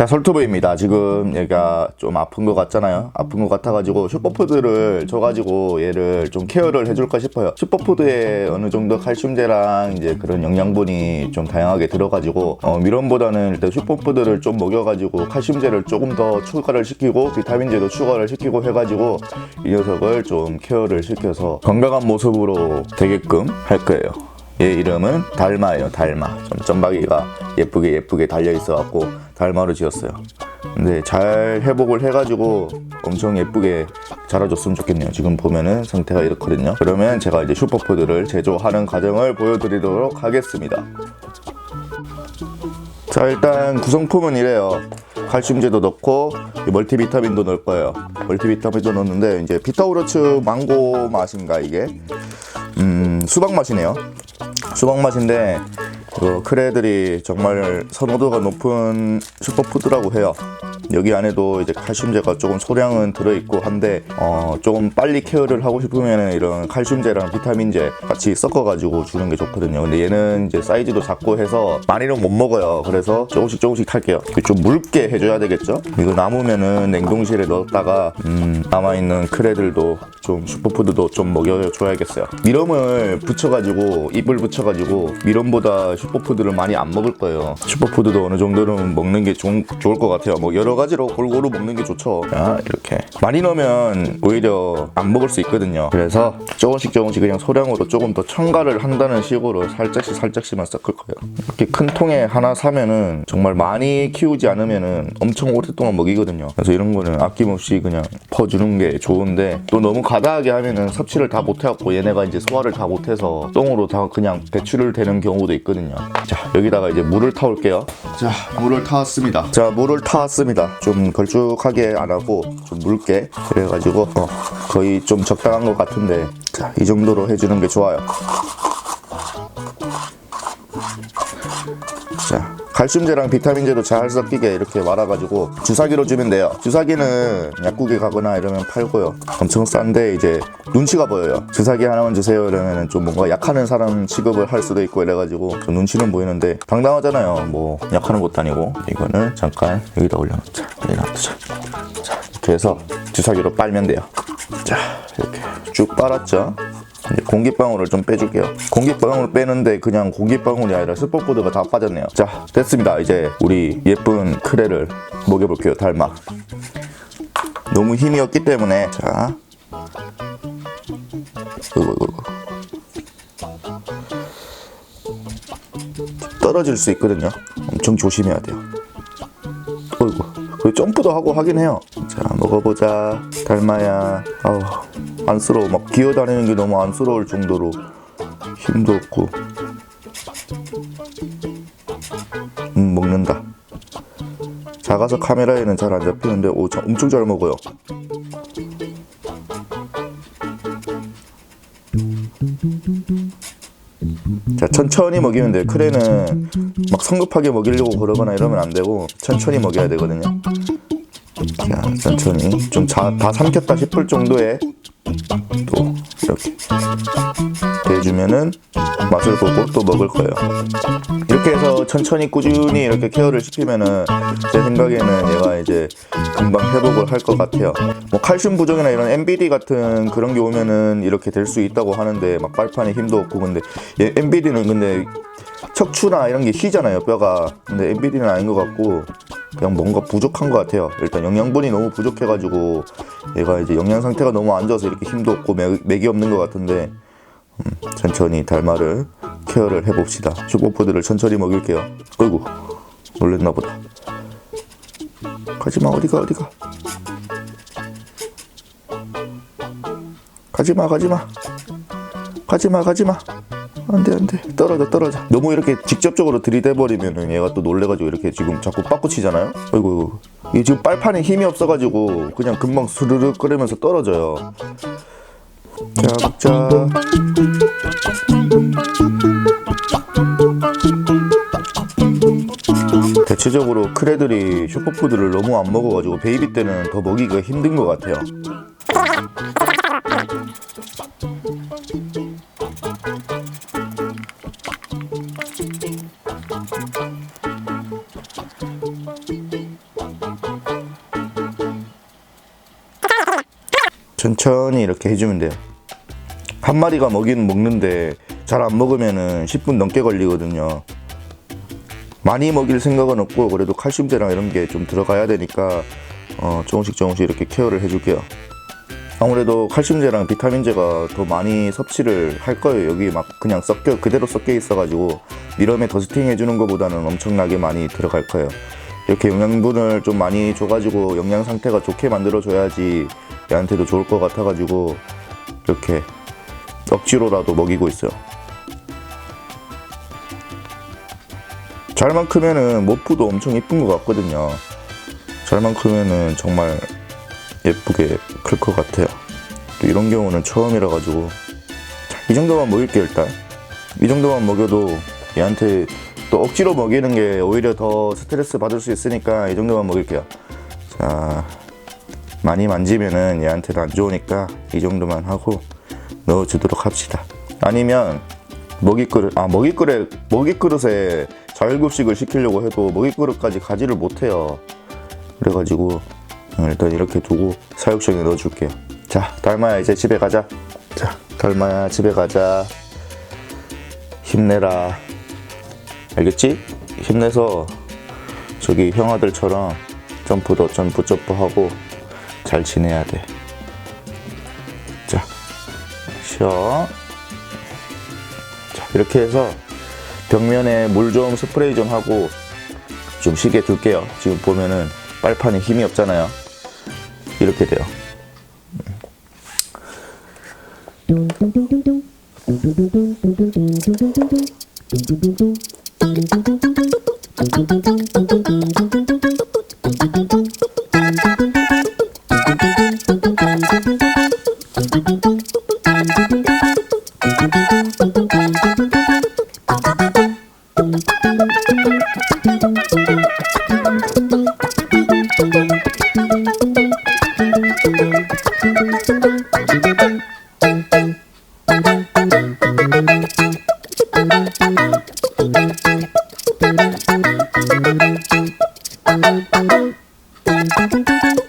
자 설투브입니다. 지금 얘가 좀 아픈 것 같잖아요. 아픈 것 같아가지고 슈퍼푸드를 줘가지고 얘를 좀 케어를 해줄까 싶어요. 슈퍼푸드에 어느 정도 칼슘제랑 이제 그런 영양분이 좀 다양하게 들어가지고 어, 미론보다는 일단 슈퍼푸드를 좀 먹여가지고 칼슘제를 조금 더 추가를 시키고 비타민제도 추가를 시키고 해가지고 이 녀석을 좀 케어를 시켜서 건강한 모습으로 되게끔 할 거예요 얘 이름은 달마예요 달마. 좀 점박이가 예쁘게 예쁘게 달려 있어 갖고 달마로 지었어요. 근데 잘 회복을 해가지고 엄청 예쁘게 자라줬으면 좋겠네요. 지금 보면은 상태가 이렇거든요. 그러면 제가 이제 슈퍼푸드를 제조하는 과정을 보여드리도록 하겠습니다. 자 일단 구성품은 이래요. 칼슘제도 넣고 이 멀티비타민도 넣을 거예요. 멀티비타민도 넣는데 이제 비타우르츠 망고 맛인가 이게? 음 수박 맛이네요 수박 맛인데 그 크레들이 정말 선호도가 높은 슈퍼푸드라고 해요. 여기 안에도 이제 칼슘제가 조금 소량은 들어있고 한데 어 조금 빨리 케어를 하고 싶으면 이런 칼슘제랑 비타민제 같이 섞어가지고 주는 게 좋거든요. 근데 얘는 이제 사이즈도 작고 해서 많이는 못 먹어요. 그래서 조금씩 조금씩 할게요. 좀 묽게 해줘야 되겠죠? 이거 남으면은 냉동실에 넣었다가 음, 남아있는 크레들도 좀 슈퍼푸드도 좀 먹여줘야겠어요. 미럼을 붙여가지고 입을 붙여가지고 미럼보다 슈퍼푸드를 많이 안 먹을 거예요. 슈퍼푸드도 어느 정도는 먹는 게 좋, 좋을 것 같아요. 뭐 여러 가지로 골고루 먹는 게 좋죠. 자, 이렇게 많이 넣으면 오히려 안 먹을 수 있거든요. 그래서 조금씩 조금씩 그냥 소량으로 조금 더 첨가를 한다는 식으로 살짝씩 살짝씩만 섞을 거예요. 이렇게 큰 통에 하나 사면은 정말 많이 키우지 않으면은 엄청 오랫동안 먹이거든요. 그래서 이런 거는 아낌없이 그냥 퍼주는 게 좋은데 또 너무 과다하게 하면은 섭취를 다 못해갖고 얘네가 이제 소화를 다 못해서 똥으로 다 그냥 배출을 되는 경우도 있거든요. 자 여기다가 이제 물을 타올게요. 자 물을 타왔습니다. 자 물을 타왔습니다. 좀 걸쭉하게 안 하고 좀 묽게 그래가지고 어, 거의 좀 적당한 것 같은데 자이 정도로 해주는 게 좋아요. 칼슘제랑 비타민제도 잘 섞이게 이렇게 말아가지고 주사기로 주면 돼요. 주사기는 약국에 가거나 이러면 팔고요. 엄청 싼데 이제 눈치가 보여요. 주사기 하나만 주세요 이러면 좀 뭔가 약하는 사람 취급을 할 수도 있고 이래가지고 좀 눈치는 보이는데 당당하잖아요. 뭐 약하는 것도 아니고 이거는 잠깐 여기다 올려놓자. 여기다 놔두자. 자, 이렇게 해서 주사기로 빨면 돼요. 자, 이렇게 쭉 빨았죠. 공기방울을 좀 빼줄게요. 공기방울 빼는데 그냥 공기방울이 아니라 슈퍼푸드가 다 빠졌네요. 자, 됐습니다. 이제 우리 예쁜 크레를 먹여볼게요. 닮아. 너무 힘이 없기 때문에 자. 으고, 으고. 떨어질 수 있거든요. 엄청 조심해야 돼요. 어이구. 그 점프도 하고 하긴 해요. 자, 먹어보자. 닮아야. 아우, 안쓰러워. 막 기어다니는 게 너무 안쓰러울 정도로 힘도 없고. 음, 먹는다. 작아서 카메라에는 잘 안 잡히는데, 오, 참, 엄청 잘 먹어요. 자, 천천히 먹이면 돼요. 크레는 막 성급하게 먹이려고 그러거나 이러면 안 되고, 천천히 먹여야 되거든요. 자, 천천히. 좀 다 삼켰다 싶을 정도의 또 이렇게 대주면은 맛을 보고 또 먹을 거예요. 이렇게 해서 천천히 꾸준히 이렇게 케어를 시키면은 제 생각에는 얘가 이제 금방 회복을 할 것 같아요. 뭐 칼슘 부족이나 이런 MBD 같은 그런 게 오면은 이렇게 될 수 있다고 하는데 막 빨판에 힘도 없고 근데 얘 MBD는 근데 척추나 이런 게 휘잖아요 뼈가. 근데 MBD는 아닌 것 같고 그냥 뭔가 부족한 것 같아요. 일단 영양분이 너무 부족해가지고 얘가 이제 영양 상태가 너무 안 좋아서 이렇게 힘도 없고 맥, 맥이 없는 것 같은데 음, 천천히 달마를 케어를 해봅시다. 슈퍼푸드를 천천히 먹일게요. 어이구 놀랬나 보다. 가지마 어디가 어디가? 가지마 가지마. 가지마 가지마 안돼 안돼. 떨어져 떨어져. 너무 이렇게 직접적으로 들이대 버리면은 얘가 또 놀래가지고 이렇게 지금 자꾸 빠꾸 치잖아요? 아이고. 이게 지금 빨판에 힘이 없어가지고 그냥 금방 스르륵 끓으면서 떨어져요. 자 먹자. 대체적으로 크레들이 슈퍼푸드를 너무 안 먹어가지고 베이비 때는 더 먹이기가 힘든 것 같아요 천천히 이렇게 해주면 돼요. 한 마리가 먹이는 먹는데 잘 안 먹으면은 10분 넘게 걸리거든요. 많이 먹일 생각은 없고 그래도 칼슘제랑 이런 게 좀 들어가야 되니까 어, 조금씩 조금씩 이렇게 케어를 해줄게요. 아무래도 칼슘제랑 비타민제가 더 많이 섭취를 할 거예요. 여기 막 그냥 섞여 그대로 섞여 있어가지고 미럼에 더스팅 해주는 것보다는 엄청나게 많이 들어갈 거예요. 이렇게 영양분을 좀 많이 줘가지고 영양 상태가 좋게 만들어줘야지 얘한테도 좋을 것 같아가지고 이렇게 억지로라도 먹이고 있어요. 잘만 크면은 모프도 엄청 예쁜 것 같거든요. 잘만 크면은 정말 예쁘게 클 것 같아요. 또 이런 경우는 처음이라 가지고 자, 이 정도만 먹일게요 일단. 이 정도만 먹여도 얘한테 또 억지로 먹이는 게 오히려 더 스트레스 받을 수 있으니까 이 정도만 먹일게요. 자 많이 만지면은 얘한테도 안 좋으니까 이 정도만 하고 넣어주도록 합시다. 아니면 먹이그릇 아 먹이그릇 먹이그릇에 자율급식을 시키려고 해도 먹이그릇까지 가지를 못해요. 그래가지고 어, 일단 이렇게 두고 사육장에 넣어줄게요. 자, 달마야 이제 집에 가자. 자, 달마야 집에 가자. 힘내라. 알겠지? 힘내서 저기 형아들처럼 점프도 점프 점프하고 잘 지내야 돼. 자, 쉬어. 자, 이렇게 해서 벽면에 물 좀 스프레이 좀 하고 좀 쉬게 둘게요. 지금 보면은 빨판에 힘이 없잖아요. 이렇게 돼요. Thank you. Thank you.